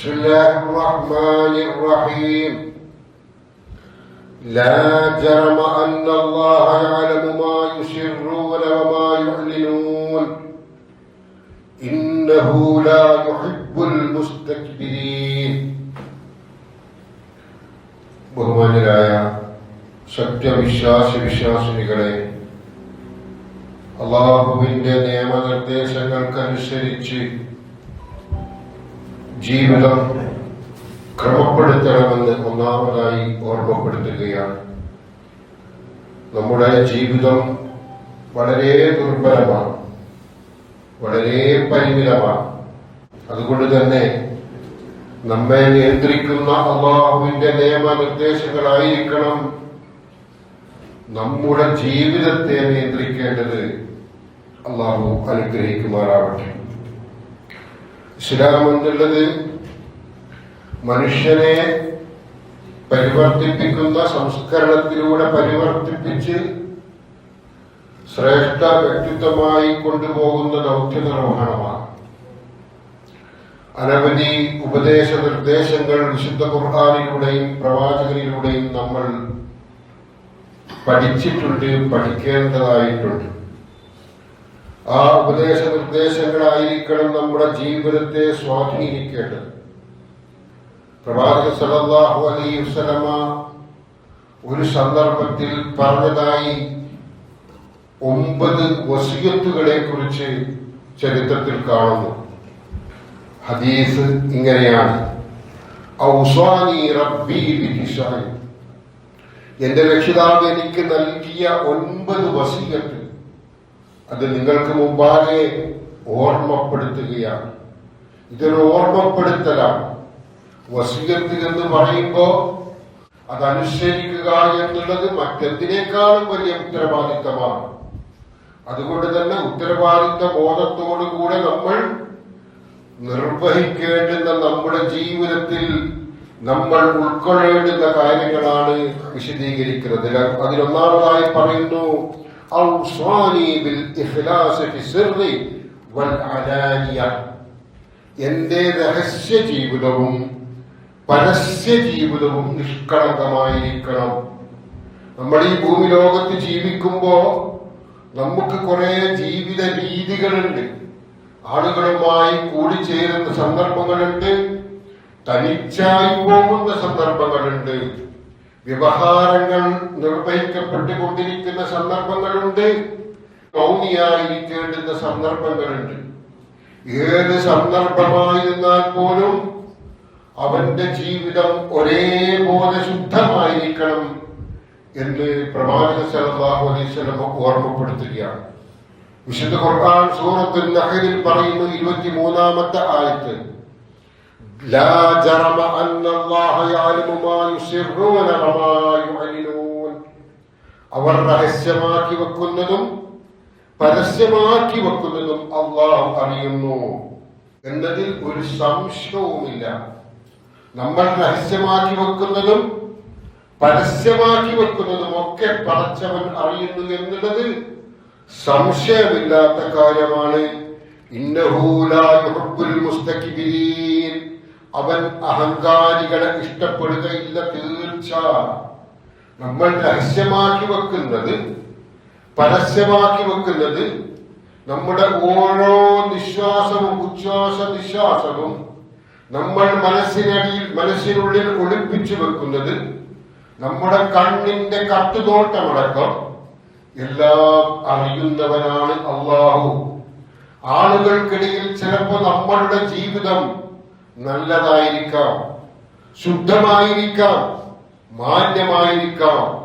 بسم الله الرحمن الرحيم لا جرم أن الله يعلم ما يسرون وما يعلنون إنه لا يحب المستكبرين ബഹുമാന്യരായ സത്യവിശ്വാസി വിശ്വാസിനികളെ അള്ളാഹുവിന്റെ നിയമനിർദ്ദേശങ്ങൾക്കനുസരിച്ച് ജീവിതം ക്രമപ്പെടുത്തണമെന്ന് ഒന്നാമതായി ഓർമ്മപ്പെടുത്തുകയാണ്. നമ്മുടെ ജീവിതം വളരെ ദുർബലമാണ്. വളരെ പരിമിതമാണ്. അതുകൊണ്ട് തന്നെ നമ്മെ നിയന്ത്രിക്കുന്ന അള്ളാഹുവിന്റെ നിയമനിർദ്ദേശങ്ങളായിരിക്കണം നമ്മുടെ ജീവിതത്തെ നിയന്ത്രിക്കേണ്ടത് അള്ളാഹു അനുഗ്രഹിക്കുമാറാവട്ടെ. ഇസ്ലാം എന്നുള്ളത് മനുഷ്യനെ പരിവർത്തിപ്പിക്കുന്ന സംസ്കരണത്തിലൂടെ പരിവർത്തിപ്പിച്ച് ശ്രേഷ്ഠ വ്യക്തിത്വമായി കൊണ്ടുപോകുന്ന ദൗത്യ നിർവഹണമാണ് അനവധി ഉപദേശ നിർദ്ദേശങ്ങൾ വിശുദ്ധ ഖുർഹാനിലൂടെയും പ്രവാചകനിലൂടെയും നമ്മൾ പഠിച്ചിട്ടുണ്ട് പഠിക്കേണ്ടതായിട്ടുണ്ട്. ആ ഉപദേശ നിർദ്ദേശങ്ങളായിരിക്കണം നമ്മുടെ ജീവിതത്തെ സ്വാധീനിക്കേണ്ടത്. പ്രവാചക സല്ലല്ലാഹു അലൈഹി വസല്ലമ ഒരു സന്ദർഭത്തിൽ പറഞ്ഞതായി ഒമ്പത് വസിയത്തുകളെ കുറിച്ച് ചരിത്രത്തിൽ കാണുന്നു. ഹദീസ് ഇങ്ങനെയാണ്. എന്റെ രക്ഷിതാവ് എനിക്ക് നൽകിയ ഒൻപത് വസീയത്ത് അത് നിങ്ങൾക്ക് മുമ്പാകെ ഓർമ്മപ്പെടുത്തുകയാണ്. ഇതൊരു ഓർമ്മപ്പെടുത്തലാണ്. വസീകത്ത് എന്ന് പറയുമ്പോ അതനുസരിക്കുക എന്നുള്ളത് മറ്റെന്തിനേക്കാളും വലിയ ഉത്തരവാദിത്തമാണ്. അതുകൊണ്ട് തന്നെ ഉത്തരവാദിത്ത ബോധത്തോടുകൂടെ നമ്മൾ നിർവഹിക്കേണ്ടുന്ന നമ്മുടെ ജീവിതത്തിൽ നമ്മൾ ഉൾക്കൊള്ളേണ്ടുന്ന കാര്യങ്ങളാണ് വിശദീകരിക്കുന്നത്. അതിലൊന്നാമതായി പറയുന്നു ഔസ്വാനി ബിൽ ഇഖ്ലാസ് ഫി സിർരി വൽ രഹസ്യ ജീവിതവും പരസ്യ ജീവിതവും നിഷ്കളങ്കമായിരിക്കണം. നമ്മൾ ഈ ഭൂമി ലോകത്ത് ജീവിക്കുമ്പോ നമുക്ക് കുറെ ജീവിത രീതികളുണ്ട്. ആളുകളുമായി കൂടിച്ചേരുന്ന സന്ദർഭങ്ങളുണ്ട്. തനിച്ചായി പോകുന്ന സന്ദർഭങ്ങളുണ്ട്. വ്യവഹാരങ്ങൾ നിർവഹിക്കപ്പെട്ടുകൊണ്ടിരിക്കുന്ന സന്ദർഭങ്ങളുണ്ട്. മൗനിയായിരിക്കേണ്ടുന്ന സന്ദർഭങ്ങളുണ്ട്. ഏത് സന്ദർഭമായിരുന്നാൽ പോലും അവന്റെ ജീവിതം ഒരേപോലെ ശുദ്ധമായിരിക്കണം എന്ന് പ്രമാണ സലഹു ഓർമ്മപ്പെടുത്തുകയാണ്. വിശുദ്ധ ഖുർആൻ സൂറത്തുൽ നഹരിൽ പറയുന്നു ഇരുപത്തിമൂന്നാമത്തെ ആയത്ത് ലാ ജറമ الله يعلم ما يسرون وما يعلنون അവർ രഹസ്യമാക്കി വെക്കുന്നതും പരസ്യമാക്കി വെക്കുന്നതും അള്ളാഹു അറിയുന്നു എന്നതിൽ ഒരു സംശയവുമില്ല നമ്മൾ രഹസ്യമാക്കി വെക്കുന്നതും പരസ്യമാക്കി വെക്കുന്നതും ഒക്കെ പടച്ചവൻ അറിയുന്നു എന്നുള്ളത് സംശയമില്ലാത്ത കാര്യമാണ് ഇന്നഹൂലുൽ മുസ്തകിബീൻ അവൻ അഹങ്കാരികളെ ഇഷ്ടപ്പെടുകയില്ല തീർച്ച നമ്മൾ രഹസ്യമാക്കി വെക്കുന്നത് പരസ്യമാക്കി വെക്കുന്നത് നമ്മുടെ ഓരോ നിശ്വാസവും ഉച്ഛ്വാസ നിശ്വാസവും നമ്മൾ മനസ്സിനടിയിൽ മനസ്സിനുള്ളിൽ ഒളിപ്പിച്ചു വെക്കുന്നത് നമ്മുടെ കണ്ണിന്റെ കട്ടുതോട്ടമടക്കം എല്ലാം അറിയുന്നവനാണ് അള്ളാഹു. ആളുകൾക്കിടയിൽ ചിലപ്പോ നമ്മളുടെ ജീവിതം നല്ലതായിരിക്കാം. ശുദ്ധമായിരിക്കാം. മാന്യമായിരിക്കാം.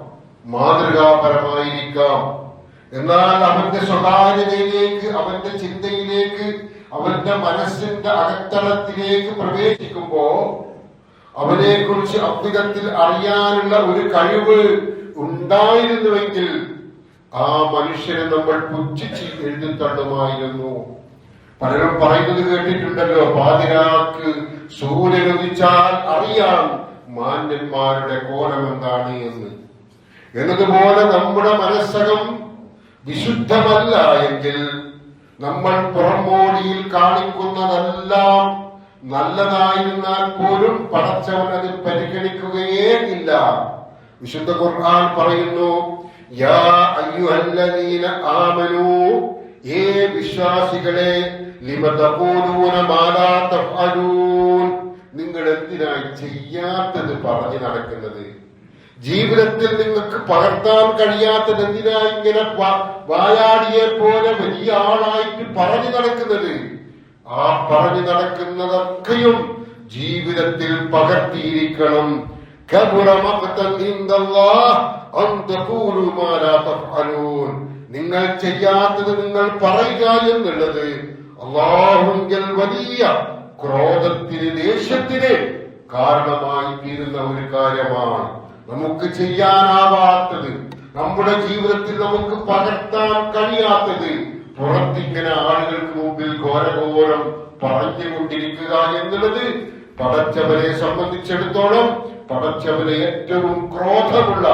മാതൃകാപരമായിരിക്കാം. എന്നാൽ അവന്റെ സ്വകാര്യതയിലേക്ക് അവന്റെ ചിന്തയിലേക്ക് അവന്റെ മനസ്സിന്റെ അകത്തളത്തിലേക്ക് പ്രവേശിക്കുമ്പോ അവനെ കുറിച്ച് അദ്വിധത്തിൽ അറിയാനുള്ള ഒരു കഴിവ് ഉണ്ടായിരുന്നുവെങ്കിൽ ആ മനുഷ്യനെ നമ്മൾ പുച്ഛിച്ച് എഴുതിത്തള്ളുമായിരുന്നു. പലരും പറയുന്നത് കേട്ടിട്ടുണ്ടല്ലോ പാതിരാക്ക് സൂര്യൻ ഉദിച്ചാൽ അറിയാം മാന്യന്മാരുടെ കോലം എന്താണ് എന്ന്. എന്നതുപോലെ നമ്മുടെ മനസ്സകം വിശുദ്ധമല്ല എങ്കിൽ നമ്മൾ പുറമോടിയിൽ കാണിക്കുന്നതെല്ലാം നല്ലതായിരുന്നാൽ പോലും പടച്ചവൻ അത് പരിഗണിക്കുകയേ ഇല്ല. വിശുദ്ധ ഖുർആൻ പറയുന്നു യാ അയ്യുഹല്ലദീന ആമനൂ ഏ വിശ്വാസികളെ നിങ്ങൾ എന്തിനാണ് ചെയ്യാത്തത് പറഞ്ഞു നടക്കുന്നത്? ജീവിതത്തിൽ നിങ്ങൾക്ക് പകർത്താൻ കഴിയാത്തത് എന്തിനാ ഇങ്ങനെ വായാടിയെ പോലെ വലിയ ആളായിട്ട് പറഞ്ഞു നടക്കുന്നത്? ആ പറഞ്ഞു നടക്കുന്നതൊക്കെയും ജീവിതത്തിൽ പകർത്തിയിരിക്കണം. നിങ്ങൾ ചെയ്യാത്തത് നിങ്ങൾ പറയുക എന്നുള്ളത് അള്ളാഹുങ്കൽ വലിയ ക്രോധത്തിന് ദേഷ്യത്തിന് കാരണമായി തീരുന്ന ഒരു കാര്യമാണ് നമുക്ക് ചെയ്യാനാവാത്തത്. നമ്മുടെ ജീവിതത്തിൽ നമുക്ക് പകർത്താൻ കഴിയാത്തത്. പുറത്തിങ്ങനെ ആളുകൾക്ക് മുമ്പിൽ ഘോരഘോരം പറഞ്ഞുകൊണ്ടിരിക്കുക എന്നുള്ളത് പടച്ചവനെ സംബന്ധിച്ചിടത്തോളം പടച്ചവന് ഏറ്റവും ക്രോധമുള്ള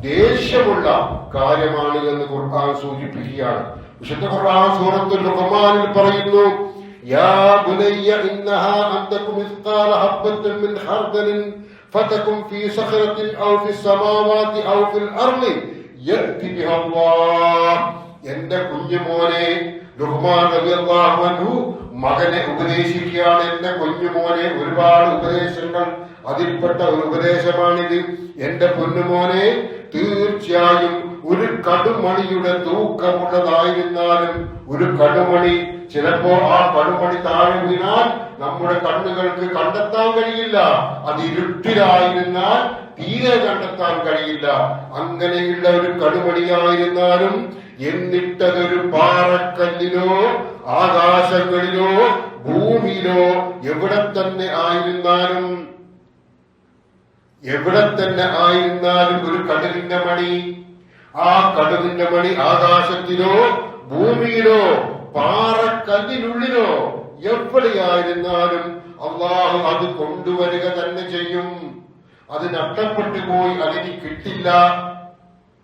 ദേഷ്യമുള്ള കാര്യമാണ് എന്ന് ഖുർആൻ സൂചിപ്പിക്കുകയാണ്. വിശുദ്ധ ഖുർആൻ സൂറത്തുൽ ലുഖ്മാനിൽ പറയുന്നു യാ ബുനയ്യ ഇന്നഹാ അന്തകു മിസ്ഖാല ഹബ്ബത്തിൻ മിൻ ഖർദലിൻ ഫതകും ഫീ സഖറത്തിൻ ഔ ഫി സമാവാതി ഔ ഫിൽ അർളി യഅതി ബിഹാ അല്ലാഹ്. എന്റെ കുഞ്ഞുമോനെ ലുഹ്മാൻ റളിയല്ലാഹു അൻഹു മകനെ ഉപദേശിക്കുകയാണ്. എന്റെ കുഞ്ഞുമോനെ ഒരുപാട് ഉപദേശങ്ങൾ അതിൽപ്പെട്ട ഒരു ഉപദേശമാണിത്. എന്റെ പൊന്നുമോനെ തീർച്ചയായും ഒരു കടുമണിയുടെ തൂക്കമുള്ളതായിരുന്നാലും ഒരു കടുമണി ചിലപ്പോ ആ കടുമണി താഴെ വീണാൽ നമ്മുടെ കണ്ണുകൾക്ക് കണ്ടെത്താൻ കഴിയില്ല. അത് ഇരുട്ടിലായിരുന്നാൽ തീരെ കണ്ടെത്താൻ കഴിയില്ല. അങ്ങനെയുള്ള ഒരു കടുമണിയായിരുന്നാലും എന്നിട്ടതൊരു പാറക്കല്ലിലോ ആകാശങ്ങളിലോ ഭൂമിയിലോ എവിടെ തന്നെ ആയിരുന്നാലും എവിടെ തന്നെ ആയിരുന്നാലും ഒരു കടലിന്റെ മണി. ആ കടലിന്റെ മണി ആകാശത്തിലോ ഭൂമിയിലോ പാറക്കല്ലിനുള്ളിലോ എവിടെയായിരുന്നാലും അള്ളാഹു അത് കൊണ്ടുവരിക തന്നെ ചെയ്യും. അത് നഷ്ടപ്പെട്ടു പോയി അതിന് കിട്ടില്ല.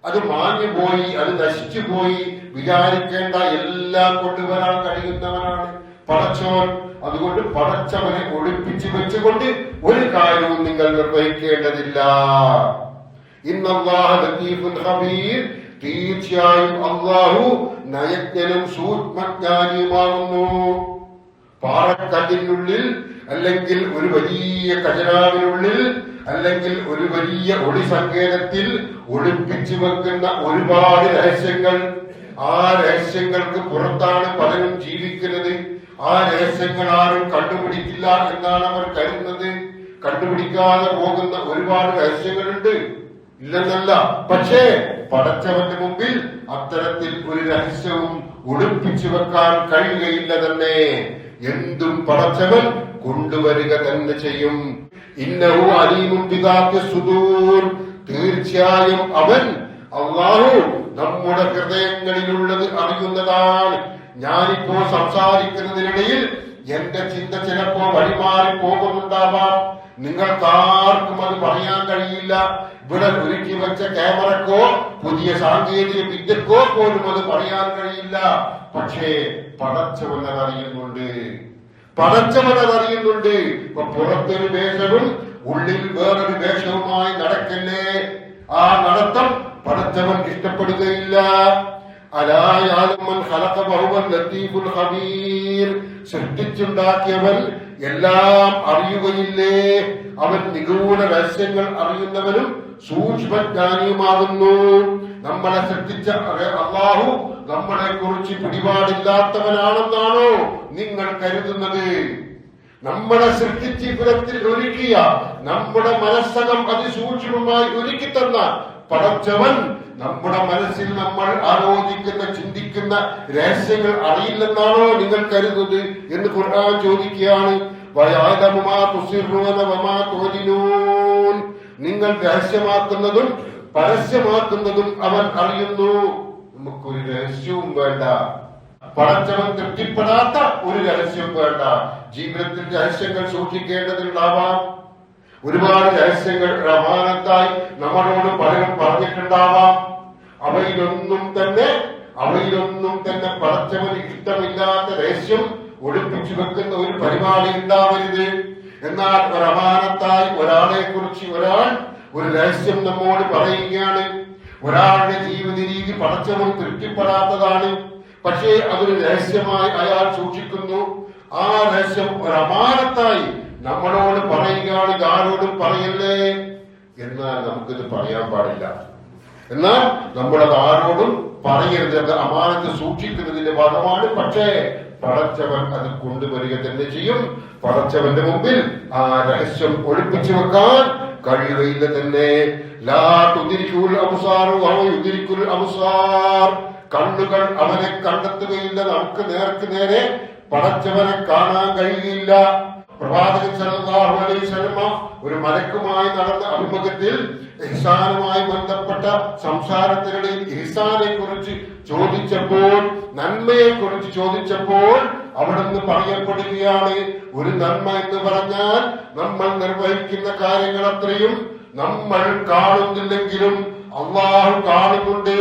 അത് മാഞ്ഞു പോയി അത് നശിച്ചു പോയി. വിചാരിക്കേണ്ട എല്ലാം കൊണ്ടുവരാൻ കഴിയുന്നവനാണ് പടച്ചോൻ. അതുകൊണ്ട് പടച്ചവനെ ഒളിപ്പിച്ചു വെച്ചുകൊണ്ട് ഒരു കാര്യവും നിങ്ങൾ നിർവഹിക്കേണ്ടതില്ല. തീർച്ചയായും അള്ളാഹു നയജ്ഞനും സൂക്ഷ്മജ്ഞാനിയുമാകുന്നു. പാറക്കല്ലിനുള്ളിൽ അല്ലെങ്കിൽ ഒരു വലിയ ഖജനാവിനുള്ളിൽ അല്ലെങ്കിൽ ഒരു വലിയ ഒളി സങ്കേതത്തിൽ ഒളിപ്പിച്ചു വെക്കുന്ന ഒരുപാട് രഹസ്യങ്ങൾ. ആ രഹസ്യങ്ങൾക്ക് പുറത്താണ് പലരും ജീവിക്കുന്നത്. ആ രഹസ്യങ്ങൾ ആരും കണ്ടുപിടിക്കില്ല എന്നാണ് അവർ കരുതുന്നത്. കണ്ടുപിടിക്കാതെ പോകുന്ന ഒരുപാട് രഹസ്യങ്ങളുണ്ട്. ഇല്ലെന്നല്ല പക്ഷേ പടച്ചവന്റെ മുമ്പിൽ അത്തരത്തിൽ ഒരു രഹസ്യവും ഒളിപ്പിച്ചു വെക്കാൻ കഴിയുകയില്ല തന്നെ. എന്തും പടച്ചവൻ കൊണ്ടുവരിക തന്നെ ചെയ്യും. ഇന്നഹു അലീമും പിതാക്ക് സുദൂർ. തീർച്ചയായും അവൻ അള്ളാഹു നമ്മുടെ ഹൃദയങ്ങളിലുള്ളത് അറിയുന്നതാണ്. ഞാനിപ്പോ സംസാരിക്കുന്നതിനിടയിൽ എന്റെ ചിന്ത ചിലപ്പോ വഴിമാറി പോകുന്നുണ്ടാവാം. നിങ്ങൾക്കാർക്കും അത് പറയാൻ കഴിയില്ല. ഇവിടെ ഒരുക്കി വെച്ച ക്യാമറക്കോ പുതിയ സാങ്കേതിക വിദ്യക്കോ പോലും അത് പറയാൻ കഴിയില്ല. പക്ഷേ പടച്ചവൻ അറിയുന്നുണ്ട്. പടച്ചവൻ അറിയുന്നുണ്ട്. ഇപ്പൊ പുറത്തൊരു വേഷവും ഉള്ളിൽ വേറൊരു വേഷവുമായി നടക്കല്ലേ? ആ നടത്തം പടച്ചവൻ ഇഷ്ടപ്പെടുകയില്ല. അലായാലുമൻ ഖലഖ വഹുവൽ ലത്തീഫുൽ ഖബീർ. സൃഷ്ടിച്ചുണ്ടാക്കിയവൻ എല്ലാം അറിയുകയില്ലേ? അവൻ നിഗൂഢ രഹസ്യങ്ങൾ അറിയുന്നവനും സൂക്ഷ്മജ്ഞാനിയുമാകുന്നു. നമ്മളെ സൃഷ്ടിച്ച അള്ളാഹു നമ്മളെ കുറിച്ച് പിടിപാടില്ലാത്തവനാണെന്നാണോ നിങ്ങൾ കരുതുന്നത്? നമ്മളെ സൃഷ്ടിച്ച് ഇവിടത്തിൽ ഒരുക്കിയ നമ്മുടെ മനസ്സകം അതിസൂക്ഷ്മമായി ഒരുക്കി തന്ന പടച്ചവൻ നമ്മുടെ മനസ്സിൽ നമ്മൾ ആലോചിക്കുന്ന ചിന്തിക്കുന്ന രഹസ്യങ്ങൾ അറിയില്ലെന്നാണോ നിങ്ങൾ കരുതുന്നത് എന്ന് ഖുർആൻ ചോദിക്കുകയാണ്. നിങ്ങൾ രഹസ്യമാക്കുന്നതും പരസ്യമാക്കുന്നതും അവൻ അറിയുന്നു. നമുക്കൊരു രഹസ്യവും വേണ്ട. പടച്ചവൻ തൃപ്തിപ്പെടാത്ത ഒരു രഹസ്യവും വേണ്ട. ജീവിതത്തിൽ രഹസ്യങ്ങൾ സൂക്ഷിക്കേണ്ടതുണ്ടാവാം ഒരുപാട് രഹസ്യങ്ങൾ റമാനത്തായി നമ്മളോട് പലരും പറഞ്ഞിട്ടുണ്ടാവാം. അവയിലൊന്നും തന്നെ അവയിലൊന്നും തന്നെ പടച്ചവന് ഇഷ്ടമില്ലാത്ത രഹസ്യം ഒളിപ്പിച്ചു വെക്കുന്ന ഒരു പരിപാടി ഉണ്ടാവരുത്. എന്നാൽ ഒരമാനത്തായി ഒരാളെ കുറിച്ച് ഒരാൾ ഒരു രഹസ്യം നമ്മോട് പറയുകയാണ്. ഒരാളുടെ ജീവിത രീതി പടച്ചവൻ തൃപ്തിപ്പെടാത്തതാണ്. പക്ഷേ അതൊരു രഹസ്യമായി അയാൾ സൂക്ഷിക്കുന്നു. ആ രഹസ്യം ഒരു അമാനത്തായി നമ്മളോട് പറയുകയാണ് ഇതാരോടും പറയല്ലേ? എന്നാൽ നമുക്കിത് പറയാൻ പാടില്ല. എന്നാൽ നമ്മളത് ആരോടും പറയരുത് അമാനത്ത് സൂക്ഷിക്കുന്നതിന്റെ ഭാഗമാണ്. പക്ഷേ പടച്ചവൻ അത് കൊണ്ടുവരിക തന്നെ ചെയ്യും. പടച്ചവന്റെ മുമ്പിൽ ആ രഹസ്യം ഒളിപ്പിച്ചു വെക്കാൻ കഴിയുകയില്ല തന്നെ. കണ്ണുകൾ അവനെ കണ്ടെത്തുകയില്ല. നമുക്ക് നേർക്ക് നേരെ പടച്ചവനെ കാണാൻ കഴിയില്ല. പ്രവാചകൻ സല്ലല്ലാഹു അലൈഹി വസല്ലമ ഒരു മലക്കുമായി നടന്ന അഭിമുഖത്തിൽ ഇഹ്സാനുമായി ബന്ധപ്പെട്ട സംസാരത്തിനിടയിൽ ഇഹ്സാനെ കുറിച്ച് ചോദിച്ചപ്പോൾ നന്മയെ കുറിച്ച് ചോദിച്ചപ്പോൾ അവിടുന്ന് പറയപ്പെടുകയാണ് ഒരു നന്മ എന്ന് പറഞ്ഞാൽ നമ്മൾ നിർവഹിക്കുന്ന കാര്യങ്ങൾ അത്രയും നമ്മൾ കാണുന്നില്ലെങ്കിലും അള്ളാഹു കാണുന്നുണ്ട്.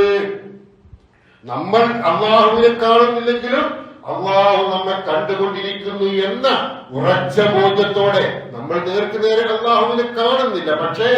നമ്മൾ അള്ളാഹുവിനെ കാണുന്നില്ലെങ്കിലും അള്ളാഹു നമ്മെ കണ്ടുകൊണ്ടിരിക്കുന്നു എന്ന ഉറച്ച ബോധ്യത്തോടെ നമ്മൾ നേർക്ക് നേരെ അള്ളാഹുവിനെ കാണുന്നില്ല. പക്ഷേ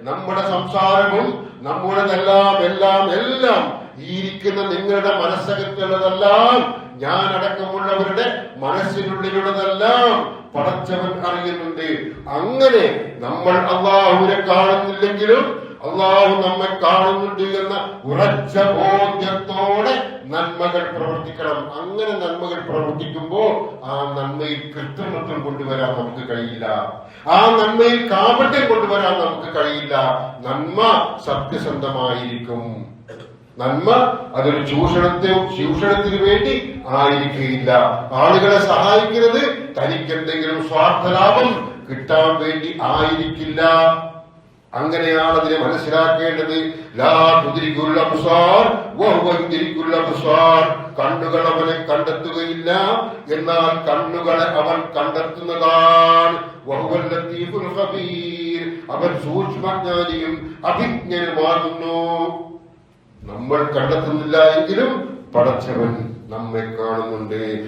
നമ്മുടെ സംസാരവും നമ്മുടെതെല്ലാം എല്ലാം എല്ലാം ഈ ഇരിക്കുന്ന നിങ്ങളുടെ മനസ്സകത്തുള്ളതെല്ലാം ഞാൻ അടക്കമുള്ളവരുടെ മനസ്സിനുള്ളിലുള്ളതെല്ലാം പടച്ചവൻ അറിയുന്നുണ്ട്. അങ്ങനെ നമ്മൾ അള്ളാഹുവിനെ കാണുന്നില്ലെങ്കിലും അള്ളാഹു നമ്മെ കാണുന്നുണ്ട് എന്ന ഉറച്ച ബോധ്യത്തോടെ നന്മകൾ പ്രവർത്തിക്കണം. അങ്ങനെ നന്മകൾ പ്രവർത്തിക്കുമ്പോൾ ആ നന്മയിൽ കൃത്രിമത്വം കൊണ്ടുവരാൻ നമുക്ക് കഴിയില്ല. ആ നന്മയിൽ കാപട്യം കൊണ്ടുവരാൻ നമുക്ക് കഴിയില്ല. നന്മ സത്യസന്ധമായിരിക്കും. നന്മ അതൊരു ചൂഷണത്തെ ചൂഷണത്തിന് വേണ്ടി ആയിരിക്കുകയില്ല ആളുകളെ സഹായിക്കുന്നത് തനിക്ക് എന്തെങ്കിലും സ്വാർത്ഥലാഭം കിട്ടാൻ വേണ്ടി ആയിരിക്കില്ല. അങ്ങനെയാണ് അതിനെ മനസ്സിലാക്കേണ്ടത്. കണ്ണുകൾ അവനെ കണ്ടെത്തുകയില്ല. എന്നാൽ കണ്ണുകളെ അവൻ കണ്ടെത്തുന്നതാണ്. അവൻ സൂക്ഷ്മജ്ഞാനിയും അഭിജ്ഞനുമാകുന്നു. നമ്മൾ കണ്ടെത്തുന്നില്ല എങ്കിലും പടച്ചവൻ നമ്മെ കാണുന്നുണ്ട്.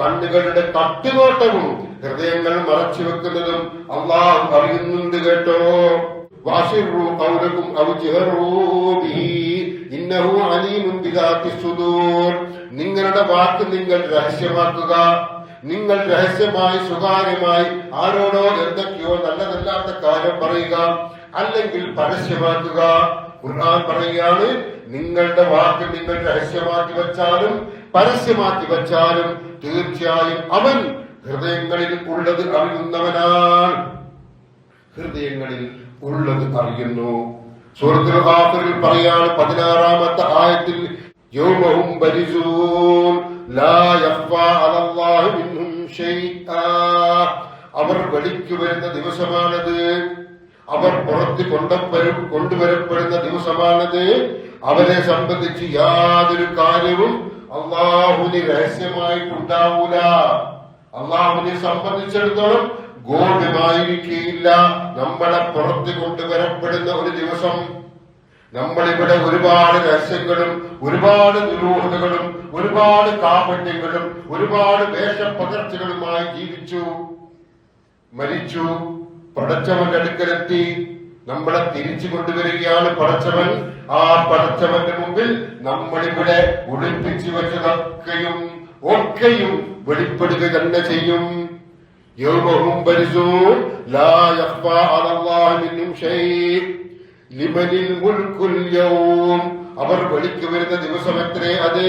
കണ്ണുകളുടെ തട്ടുനോട്ടവും ഹൃദയങ്ങൾ മറച്ചു വെക്കുന്നതും അള്ളാഹു അറിയുന്നുണ്ട് കേട്ടോ. ഇന്നഹു നിങ്ങളുടെ വാക്ക് നിങ്ങൾ രഹസ്യമാക്കുക. നിങ്ങൾ രഹസ്യമായി സ്വകാര്യമായി ആരോടോ എന്തൊക്കെയോ നല്ലതല്ലാത്ത കാര്യം പറയുക അല്ലെങ്കിൽ പരസ്യമാക്കുക. ഖുർആൻ പറയുകയാണ് നിങ്ങളുടെ വാക്ക് നിങ്ങൾ രഹസ്യമാക്കി വച്ചാലും പരസ്യമാക്കി വച്ചാലും തീർച്ചയായും അവൻ ഹൃദയങ്ങളിൽ ഉള്ളത് അറിയുന്നവനാണ്. ഹൃദയങ്ങളിൽ ഉള്ളത് അറിയുന്നു. ഖാഫിറിൽ പറയാണ് പതിനാറാമത്തെ ആയത്തിൽ യൗമഹും ബരിസൂൻ ലാ അവർ വെളിക്കു വരുന്ന ദിവസമാണത്. അവർ പുറത്ത് കൊണ്ടു കൊണ്ടുവരപ്പെടുന്ന ദിവസമാണത്. അവരെ സംബന്ധിച്ച് യാതൊരു കാര്യവും അള്ളാഹുവിന് രഹസ്യമായിട്ടുണ്ടാവൂല. അള്ളാഹുവിനെ സംബന്ധിച്ചിടത്തോളം ഗോപ്യമായിരിക്കില്ല നമ്മളെ പുറത്ത് കൊണ്ടുവരപ്പെടുന്ന ഒരു ദിവസം നമ്മളിവിടെ ഒരുപാട് രഹസ്യങ്ങളും ഒരുപാട് ദുരൂഹതകളും ഒരുപാട് കാപട്യങ്ങളും ഒരുപാട് വേഷപ്പകർച്ചകളുമായി ജീവിച്ചു. മരിച്ചു. പടച്ചവന്റെ അടുക്കലെത്തി. നമ്മളെ തിരിച്ചു കൊണ്ടുവരികയാണ് പടച്ചവൻ. ആ പടച്ചവന്റെ മുമ്പിൽ നമ്മളിവിടെ ഒളിപ്പിച്ചു വെച്ചതൊക്കെയും ഒക്കെയും വെളിപ്പെടുക തന്നെ ചെയ്യും മുൽക്കുൽ യൗം. അവർ വെളിക്ക് വരുന്ന ദിവസം എത്രേ അത്?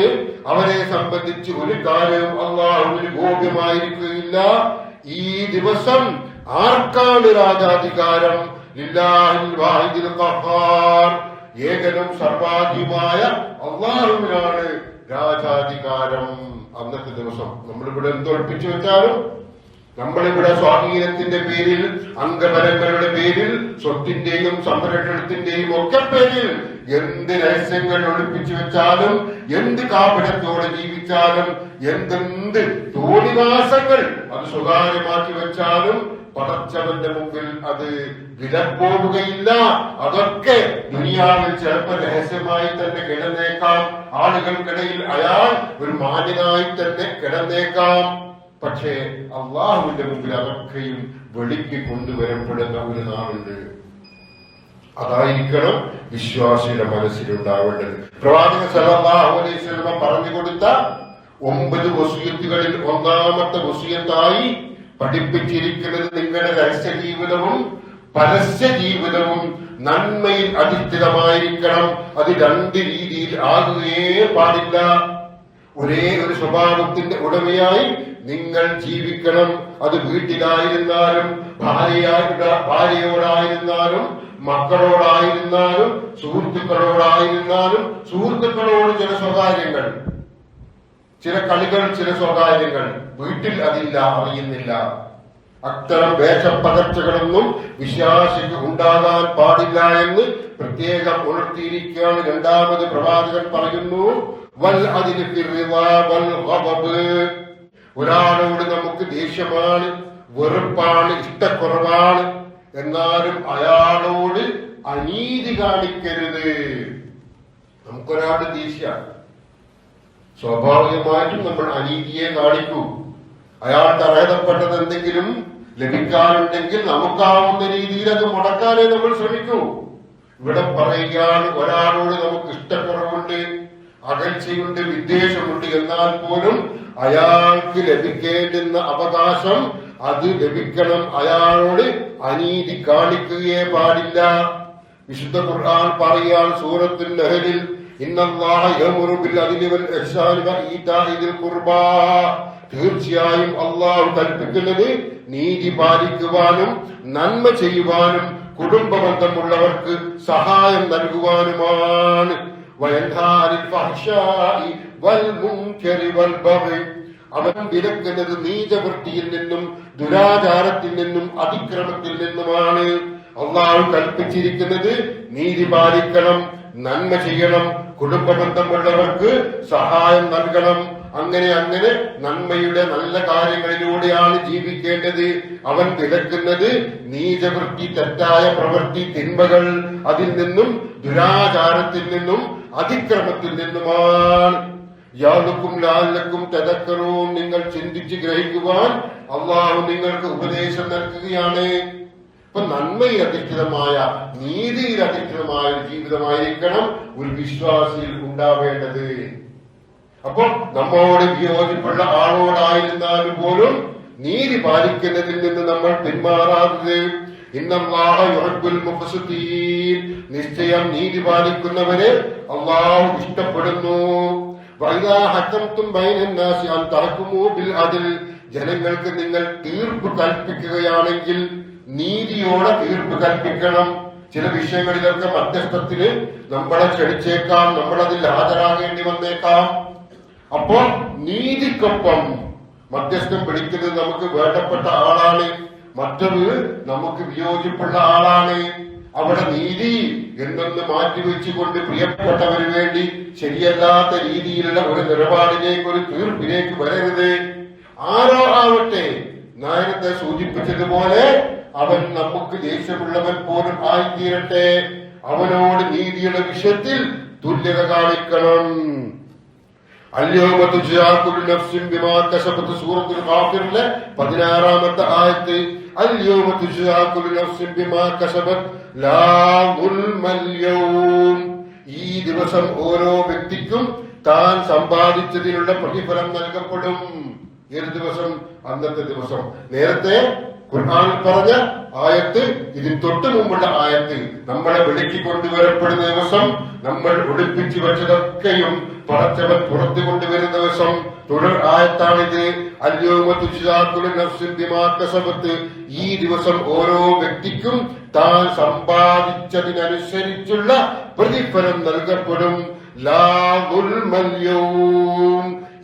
അവരെ സംബന്ധിച്ച് ഒരു കാര്യവും അള്ളാഹുവിന് ഗോപ്യമായിരിക്കുകയില്ല. ഈ ദിവസം ആർക്കാണ് രാജാധികാരം? ഏകനും സർവാധിയുമായ അള്ളാഹുവിനാണ് രാജാധികാരം. ദിവസം. നമ്മളിവിടെ എന്തൊളിപ്പിച്ചു വെച്ചാലും നമ്മളിവിടെ സ്വാധീനത്തിന്റെ പേരിൽ അംഗപരങ്ങളുടെ പേരിൽ സ്വത്തിന്റെയും സംരക്ഷണത്തിന്റെയും ഒക്കെ പേരിൽ എന്ത് രഹസ്യങ്ങൾ ഒളിപ്പിച്ചു വെച്ചാലും എന്ത് കാപിടത്തോടെ ജീവിച്ചാലും എന്തെന്ത് തോണിവാസങ്ങൾ അത് സ്വകാര്യമാക്കി വെച്ചാലും പടച്ചവന്റെ മുമ്പിൽ അത് വിലപ്പോവുകയില്ല അതൊക്കെ ദുനിയാവിൽ ചിലപ്പോൾ രഹസ്യമായി തന്നെ കിടന്നേക്കാം. ആളുകൾക്കിടയിൽ അയാൾ ഒരു മാന്യനായി തന്നെ കിടന്നേക്കാം. പക്ഷേ അള്ളാഹുവിന്റെ മുമ്പിൽ അതൊക്കെയും വെളിക്ക് കൊണ്ടുവരപ്പെടുന്ന ഒരു നാളുണ്ട്. അതായിരിക്കണം വിശ്വാസിയുടെ മനസ്സിലുണ്ടാവേണ്ടത്. പ്രവാചക സല്ലല്ലാഹു അലൈഹി പറഞ്ഞു കൊടുത്ത ഒമ്പത് വസൂയത്തുകളിൽ ഒന്നാമത്തെ വസൂയത്തായി പഠിപ്പിച്ചിരിക്കുന്നത് നിങ്ങളുടെ രഹസ്യ ജീവിതവും പരസ്യ ജീവിതവും നന്മയിൽ അധിഷ്ഠിതമായിരിക്കണം. അത് രണ്ട് രീതിയിൽ ആകുകയേ പാടില്ല. ഒരേ ഒരു സ്വഭാവത്തിന്റെ ഉടമയായി നിങ്ങൾ ജീവിക്കണം. അത് വീട്ടിലായിരുന്നാലും ഭാര്യയായിട്ട് ഭാര്യയോടായിരുന്നാലും മക്കളോടായിരുന്നാലും സുഹൃത്തുക്കളോടായിരുന്നാലും സുഹൃത്തുക്കളോട് ചില സ്വകാര്യങ്ങൾ ചില കളികൾ ചില സ്വകാര്യങ്ങൾ. വീട്ടിൽ അതില്ല അറിയുന്നില്ല. അത്തരം വേഷപ്പകർച്ചകളൊന്നും വിശ്വാസിക്ക് ഉണ്ടാകാൻ പാടില്ല എന്ന് പ്രത്യേകം ഉണർത്തിയിരിക്കുകയാണ് രണ്ടാമത് പ്രവാചകൻ പറയുന്നു വൽ അതിന്. ഒരാളോട് നമുക്ക് ദേഷ്യമാണ് വെറുപ്പാണ് ഇഷ്ടക്കുറവാണ്. എന്നാലും അയാളോട് അനീതി കാണിക്കരുത്. നമുക്കൊരാളുടെ ദേഷ്യ. സ്വാഭാവികമായിട്ടും നമ്മൾ അനീതിയെ കാണിക്കൂ. അയാൾക്ക് അർഹതപ്പെട്ടത് എന്തെങ്കിലും ലഭിക്കാനുണ്ടെങ്കിൽ നമുക്കാവുന്ന രീതിയിൽ അത് മുടക്കാനേ നമ്മൾ ശ്രമിക്കൂ. ഇവിടെ പറയുകയാൽ ഒരാളോട് നമുക്ക് ഇഷ്ടക്കുറവുണ്ട് അകൽച്ചയുണ്ട് വിദ്വേഷമുണ്ട് എന്നാൽ പോലും അയാൾക്ക് ലഭിക്കേണ്ടുന്ന അവകാശം അത് ലഭിക്കണം. അയാളോട് അനീതി കാണിക്കുകയേ പാടില്ല. വിശുദ്ധ ഖുർആൻ പറയാൻ സൂറത്തുൽ ലഹരിൽ ഇന്നല്ലാഹ യഅ്മുറു ബിൽ അദ്ലി വൽ ഇഹ്സാനി വ ഈതാഇ ദിൽ ഖുർബാ. തീർച്ചയായും അള്ളാഹു കൽപ്പിക്കുന്നത് നീതി പാലിക്കുവാനും നന്മ ചെയ്യുവാനും കുടുംബ ബന്ധമുള്ളവർക്ക് സഹായം നൽകുവാനുമാണ്. അവൻ വിലക്കുന്നത് നീചവൃത്തിയിൽ നിന്നും ദുരാചാരത്തിൽ നിന്നും അതിക്രമത്തിൽ നിന്നുമാണ്. അള്ളാഹു കൽപ്പിച്ചിരിക്കുന്നത് നീതി പാലിക്കണം നന്മ ചെയ്യണം കുടുംബ ബന്ധമുള്ളവർക്ക് സഹായം നൽകണം. അങ്ങനെ അങ്ങനെ നന്മയുടെ നല്ല കാര്യങ്ങളിലൂടെയാണ് ജീവിക്കേണ്ടത്. അവൻ വിലക്കുന്നത് നീചവൃത്തി തെറ്റായ പ്രവൃത്തി തിന്മകൾ അതിൽ നിന്നും ദുരാചാരത്തിൽ നിന്നും അതിക്രമത്തിൽ നിന്നുമാണ്. യാതൊക്കും ലാലക്കും തെതക്കറവും നിങ്ങൾ ചിന്തിച്ച് ഗ്രഹിക്കുവാൻ അള്ളാഹു നിങ്ങൾക്ക് ഉപദേശം നൽകുകയാണ്. ഇപ്പൊ നന്മയിൽ അധിഷ്ഠിതമായ നീതിയിൽ അധിഷ്ഠിതമായ ഒരു ജീവിതമായിരിക്കണം ഒരു വിശ്വാസിയിൽ ഉണ്ടാവേണ്ടത്. അപ്പൊ നമ്മോട് വിയോജിപ്പുള്ള ആളോടായിരുന്നാലും പോലും നീതി പാലിക്കുന്നതിൽ നിന്ന് നമ്മൾ പിന്മാറാത്തത് നിശ്ചയം നീതി പാലിക്കുന്നവരെ അള്ളാഹു ഇഷ്ടപ്പെടുന്നു. ജനങ്ങൾക്ക് നിങ്ങൾ തീർപ്പ് കൽപ്പിക്കുകയാണെങ്കിൽ നീതിയോടെ തീർപ്പ് കൽപ്പിക്കണം. ചില വിഷയങ്ങളിലൊക്കെ മധ്യസ്ഥത്തിന് നമ്മളെ ക്ഷണിച്ചേക്കാം നമ്മളതിൽ ഹാജരാകേണ്ടി വന്നേക്കാം. അപ്പോ നീതിക്കൊപ്പം മധ്യസ്ഥം വിളിക്കുന്നത് നമുക്ക് വേണ്ടപ്പെട്ട ആളാണ്. മറ്റത് നമുക്ക് വിയോജിപ്പുള്ള ആളാണ്. അവിടെ നീതി എന്തെന്ന് മാറ്റിവെച്ചുകൊണ്ട് പ്രിയപ്പെട്ടവന് വേണ്ടി ശരിയല്ലാത്ത രീതിയിലുള്ള ഒരു നിലപാടിലേക്ക് ഒരു തീർപ്പിലേക്ക് വരരുത്. ആരോ ആവട്ടെ നേരത്തെ സൂചിപ്പിച്ചതുപോലെ അവൻ നമുക്ക് ദേഷ്യമുള്ളവൻ പോലും ആയിത്തീരട്ടെ. അവനോട് നീതിയുടെ വിഷയത്തിൽ തുല്യത കാണിക്കണം. ഗുൽമൽ യൗം. ഈ ദിവസം ഓരോ വ്യക്തിക്കും താൻ സമ്പാദിച്ചതിനുള്ള പ്രതിഫലം നൽകപ്പെടും. ഏത് ദിവസം? അന്നത്തെ ദിവസം. നേരത്തെ ഖുർആൻ പറഞ്ഞ ആയത്ത് ഇതിന് തൊട്ട് മുമ്പുള്ള ആയത്ത് നമ്മളെ വിളിച്ചു കൊണ്ടുവരപ്പെടുന്ന ദിവസം നമ്മൾ ഒളിപ്പിച്ചു വെച്ചതൊക്കെയും പടച്ചവൻ പുറത്തു കൊണ്ടുവരുന്ന ദിവസം തുടർ ആയത്താണിത്. ബിമാ ഈ ദിവസം ഓരോ വ്യക്തിക്കും താൻ സമ്പാദിച്ചതിനനുസരിച്ചുള്ള പ്രതിഫലം നൽകപ്പെടും.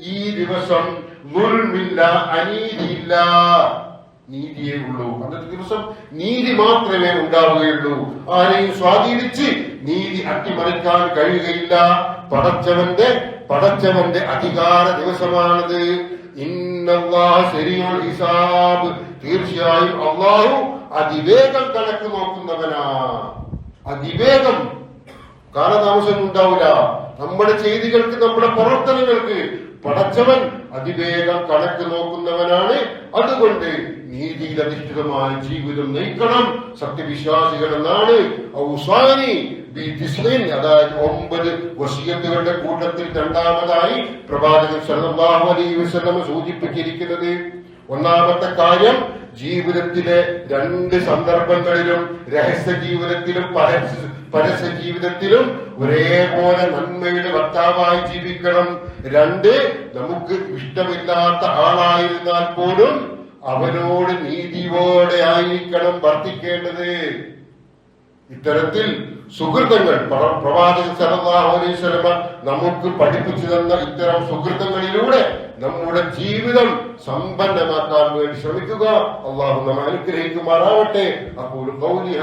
ഈ ദിവസം നുൽമില്ല അനീതിയില്ല. നീതിയേ ഉള്ളൂ. അന്നത്തെ ദിവസം നീതി മാത്രമേ ഉണ്ടാവുകയുള്ളൂ. ആരെയും സ്വാധീനിച്ച് നീതി അട്ടിമറിക്കാൻ കഴിയുകയില്ല. പടച്ചവന്റെ പടച്ചവന്റെ അധികാര ദിവസമാണത്. ഹിസാബ്. തീർച്ചയായും അള്ളാഹു അതിവേഗം കണക്ക് നോക്കുന്നവനാ അതിവേഗം. കാലതാമസം ഉണ്ടാവില്ല നമ്മുടെ ചെയ്തികൾക്ക് നമ്മുടെ പ്രവർത്തനങ്ങൾക്ക് പടച്ചവൻ അതിവേഗം കണക്ക് നോക്കുന്നവനാണ്. അതുകൊണ്ട് നീതിയിലധിഷ്ഠിതമായ ജീവിതം നയിക്കണം. സത്യവിശ്വാസികൾ എന്നാണ് ബി തിസ്ലീൻ, അതായത് ഒമ്പത് വസീയത്തുകളുടെ കൂട്ടത്തിൽ രണ്ടാമതായി പ്രവാചകൻ സല്ലല്ലാഹു അലൈഹി വസല്ലം സൂചിപ്പിച്ചിരിക്കുന്നത്. ഒന്നാമത്തെ കാര്യം ജീവിതത്തിലെ രണ്ട് സന്ദർഭങ്ങളിലും രഹസ്യ ജീവിതത്തിലും പരസ്യ ജീവിതത്തിലും ഒരേപോലെ നന്മയുടെ വക്താവായി ജീവിക്കണം. രണ്ട് നമുക്ക് ഇഷ്ടമില്ലാത്ത ആളായിരുന്നാൽ പോലും അവനോട് നീതിയോടെ ആയിരിക്കണം വർത്തിക്കേണ്ടത്. ഇത്തരത്തിൽ സുഹൃത്തങ്ങൾ പ്ര- പ്രവാചകൻ വസല്ലമ നമുക്ക് പഠിപ്പിച്ചു തന്ന ഇത്തരം സുഹൃത്തങ്ങളിലൂടെ നമ്മുടെ ജീവിതം സമ്പന്നമാക്കാൻ വേണ്ടി ശ്രമിക്കുക. അള്ളാഹു നമ്മെ അനുഗ്രഹിക്കുമാറാവട്ടെ. അപ്പോൾ ഖൗലി